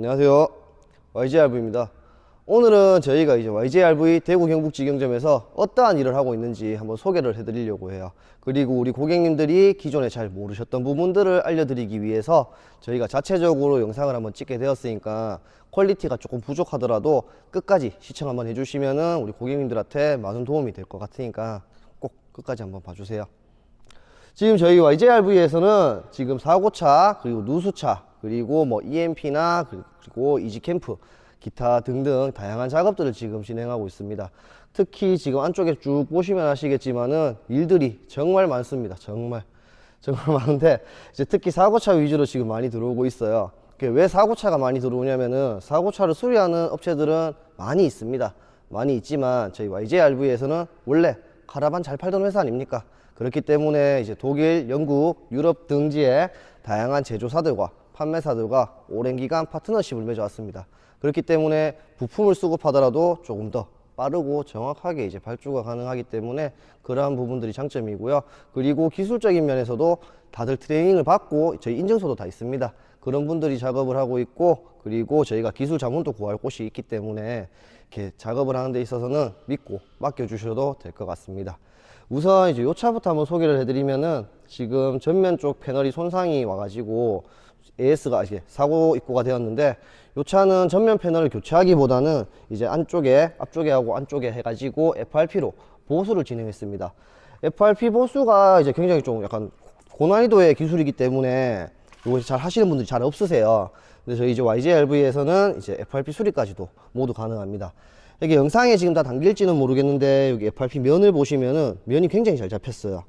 안녕하세요. YJRV입니다. 오늘은 저희가 이제 YJRV 대구 경북직영점에서 어떠한 일을 하고 있는지 한번 소개를 해드리려고 해요. 그리고 우리 고객님들이 기존에 잘 모르셨던 부분들을 알려드리기 위해서 저희가 자체적으로 영상을 한번 찍게 되었으니까 퀄리티가 조금 부족하더라도 끝까지 시청 한번 해주시면은 우리 고객님들한테 많은 도움이 될 것 같으니까 꼭 끝까지 한번 봐주세요. 지금 저희 YJRV에서는 지금 사고차 그리고 누수차 그리고 뭐 EMP나 그리고 이지캠프 기타 등등 다양한 작업들을 지금 진행하고 있습니다. 특히 지금 안쪽에 쭉 보시면 아시겠지만은 일들이 정말 많습니다. 정말 정말 많은데 이제 특히 사고차 위주로 지금 많이 들어오고 있어요. 왜 사고차가 많이 들어오냐면은 사고차를 수리하는 업체들은 많이 있습니다. 많이 있지만 저희 YJRV에서는 원래 카라반 잘 팔던 회사 아닙니까? 그렇기 때문에 이제 독일, 영국, 유럽 등지의 다양한 제조사들과 판매사들과 오랜 기간 파트너십을 맺어왔습니다. 그렇기 때문에 부품을 수급하더라도 조금 더 빠르고 정확하게 이제 발주가 가능하기 때문에 그러한 부분들이 장점이고요. 그리고 기술적인 면에서도 다들 트레이닝을 받고 저희 인증서도 다 있습니다. 그런 분들이 작업을 하고 있고 그리고 저희가 기술 자문도 구할 곳이 있기 때문에 이렇게 작업을 하는 데 있어서는 믿고 맡겨주셔도 될 것 같습니다. 우선 이제 요 차부터 한번 소개를 해드리면은 지금 전면 쪽 패널이 손상이 와가지고 AS가 이제 사고 입고가 되었는데 요 차는 전면 패널을 교체하기보다는 이제 안쪽에 앞쪽에 하고 안쪽에 해가지고 FRP로 보수를 진행했습니다. FRP 보수가 이제 굉장히 좀 약간 고난이도의 기술이기 때문에 이거 잘 하시는 분들이 잘 없으세요. 근데 저희 이제 YJLV에서는 이제 FRP 수리까지도 모두 가능합니다. 이게 영상에 지금 다 담길지는 모르겠는데 여기 FRP 면을 보시면은 면이 굉장히 잘 잡혔어요.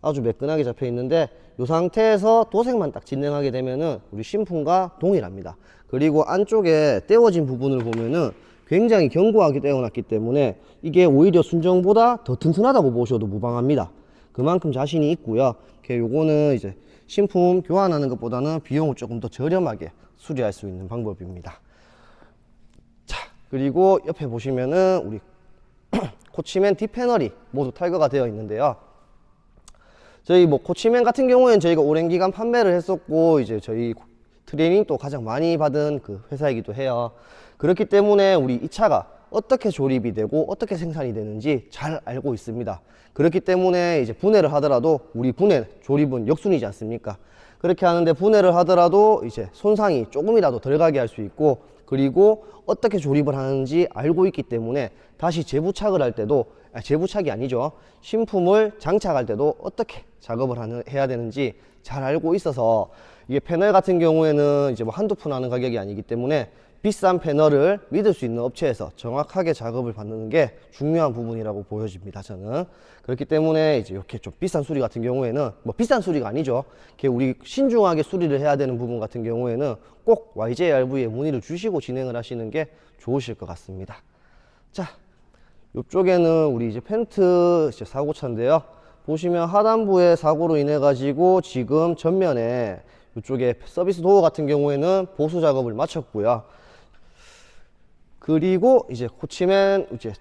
아주 매끈하게 잡혀 있는데 이 상태에서 도색만 딱 진행하게 되면은 우리 신품과 동일합니다. 그리고 안쪽에 떼어진 부분을 보면은 굉장히 견고하게 떼어놨기 때문에 이게 오히려 순정보다 더 튼튼하다고 보셔도 무방합니다. 그만큼 자신이 있고요. 요거는 이제 신품 교환하는 것보다는 비용을 조금 더 저렴하게 수리할 수 있는 방법입니다. 자, 그리고 옆에 보시면은 우리 코치맨 뒷패널이 모두 탈거가 되어 있는데요. 저희 뭐 코치맨 같은 경우에는 저희가 오랜 기간 판매를 했었고 이제 저희 트레이닝도 가장 많이 받은 그 회사이기도 해요. 그렇기 때문에 우리 이 차가 어떻게 조립이 되고 어떻게 생산이 되는지 잘 알고 있습니다. 그렇기 때문에 이제 분해를 하더라도 우리 분해 조립은 역순이지 않습니까? 그렇게 하는데 분해를 하더라도 이제 손상이 조금이라도 덜 가게 할 수 있고 그리고 어떻게 조립을 하는지 알고 있기 때문에 다시 재부착을 할 때도 아, 재부착이 아니죠. 신품을 장착할 때도 어떻게 작업을 하는, 해야 되는지 잘 알고 있어서 이게 패널 같은 경우에는 이제 뭐 한두 푼 하는 가격이 아니기 때문에 비싼 패널을 믿을 수 있는 업체에서 정확하게 작업을 받는 게 중요한 부분이라고 보여집니다. 저는 그렇기 때문에 이제 이렇게 좀 비싼 수리 같은 경우에는 뭐 비싼 수리가 아니죠. 이렇게 우리 신중하게 수리를 해야 되는 부분 같은 경우에는 꼭 YJRV에 문의를 주시고 진행을 하시는 게 좋으실 것 같습니다. 자, 이쪽에는 우리 이제 펜트 이제 사고차인데요. 보시면 하단부의 사고로 인해 가지고 지금 전면에 이쪽에 서비스 도어 같은 경우에는 보수 작업을 마쳤고요. 그리고 이제 코치맨 이제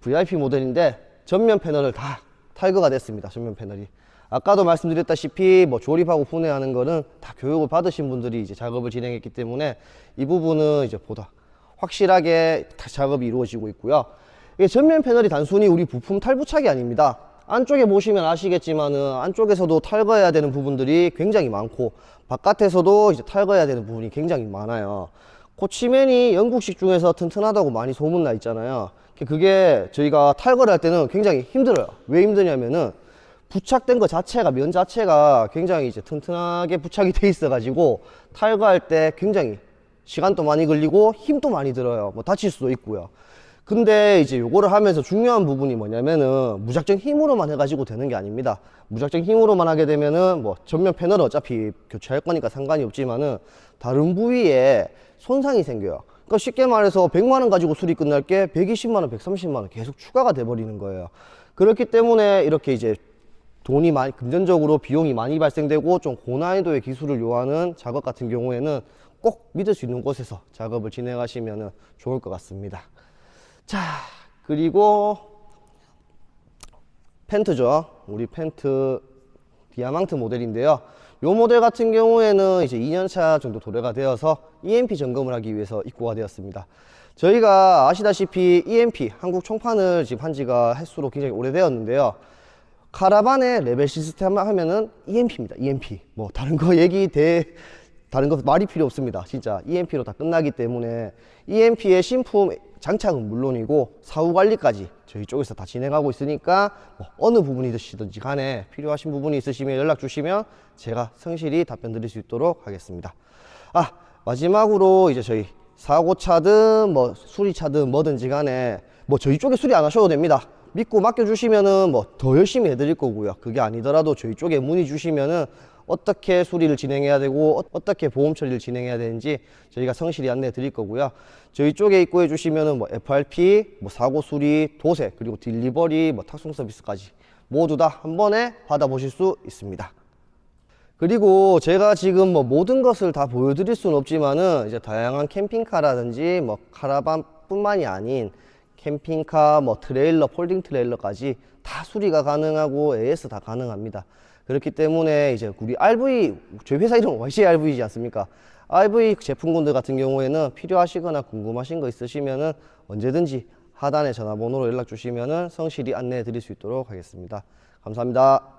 VIP 모델인데 전면 패널을 다 탈거가 됐습니다. 전면 패널이. 아까도 말씀드렸다시피 뭐 조립하고 분해하는 거는 다 교육을 받으신 분들이 이제 작업을 진행했기 때문에 이 부분은 이제 보다 확실하게 다 작업이 이루어지고 있고요. 이게 전면 패널이 단순히 우리 부품 탈부착이 아닙니다. 안쪽에 보시면 아시겠지만은 안쪽에서도 탈거해야 되는 부분들이 굉장히 많고 바깥에서도 이제 탈거해야 되는 부분이 굉장히 많아요. 코치맨이 영국식 중에서 튼튼하다고 많이 소문나 있잖아요. 그게 저희가 탈거를 할 때는 굉장히 힘들어요. 왜 힘드냐면은 부착된 것 자체가 면 자체가 굉장히 이제 튼튼하게 부착이 돼 있어 가지고 탈거할 때 굉장히 시간도 많이 걸리고 힘도 많이 들어요. 뭐 다칠 수도 있고요. 근데 이제 요거를 하면서 중요한 부분이 뭐냐면은 무작정 힘으로만 해가지고 되는 게 아닙니다. 무작정 힘으로만 하게 되면은 뭐 전면 패널 어차피 교체할 거니까 상관이 없지만은 다른 부위에 손상이 생겨요. 그러니까 쉽게 말해서 100만 원 가지고 수리 끝날 게 120만 원, 130만 원 계속 추가가 돼 버리는 거예요. 그렇기 때문에 이렇게 이제 돈이 많이 금전적으로 비용이 많이 발생되고 좀 고난이도의 기술을 요하는 작업 같은 경우에는 꼭 믿을 수 있는 곳에서 작업을 진행하시면 좋을 것 같습니다. 자, 그리고 펜트죠. 우리 펜트 디아망트 모델인데요. 요 모델 같은 경우에는 이제 2년차 정도 도래가 되어서 EMP 점검을 하기 위해서 입고가 되었습니다. 저희가 아시다시피 EMP 한국 총판을 지금 한 지가 횟수로 굉장히 오래되었는데요. 카라반의 레벨 시스템 하면은 EMP입니다. EMP. 뭐 다른 거 얘기 대 다른 거 말이 필요 없습니다. 진짜 EMP로 다 끝나기 때문에 EMP의 신품 장착은 물론이고 사후 관리까지 저희 쪽에서 다 진행하고 있으니까 뭐 어느 부분이시든지 간에 필요하신 부분이 있으시면 연락 주시면 제가 성실히 답변 드릴 수 있도록 하겠습니다. 아 마지막으로 이제 저희 사고차든 뭐 수리차든 뭐든지 간에 뭐 저희 쪽에 수리 안 하셔도 됩니다. 믿고 맡겨주시면은 뭐 더 열심히 해드릴 거고요. 그게 아니더라도 저희 쪽에 문의 주시면은 어떻게 수리를 진행해야 되고 어- 어떻게 보험 처리를 진행해야 되는지 저희가 성실히 안내해 드릴 거고요. 저희 쪽에 입고해 주시면은 뭐 FRP, 뭐 사고 수리, 도색 그리고 딜리버리, 뭐 탁송 서비스까지 모두 다 한 번에 받아보실 수 있습니다. 그리고 제가 지금 뭐 모든 것을 다 보여드릴 수는 없지만은 이제 다양한 캠핑카라든지 뭐 카라반뿐만이 아닌 캠핑카, 뭐 트레일러, 폴딩 트레일러까지 다 수리가 가능하고 AS 다 가능합니다. 그렇기 때문에 이제 우리 RV 저희 회사 이름 YC RV이지 않습니까? RV 제품군들 같은 경우에는 필요하시거나 궁금하신 거 있으시면은 언제든지 하단의 전화번호로 연락 주시면은 성실히 안내해 드릴 수 있도록 하겠습니다. 감사합니다.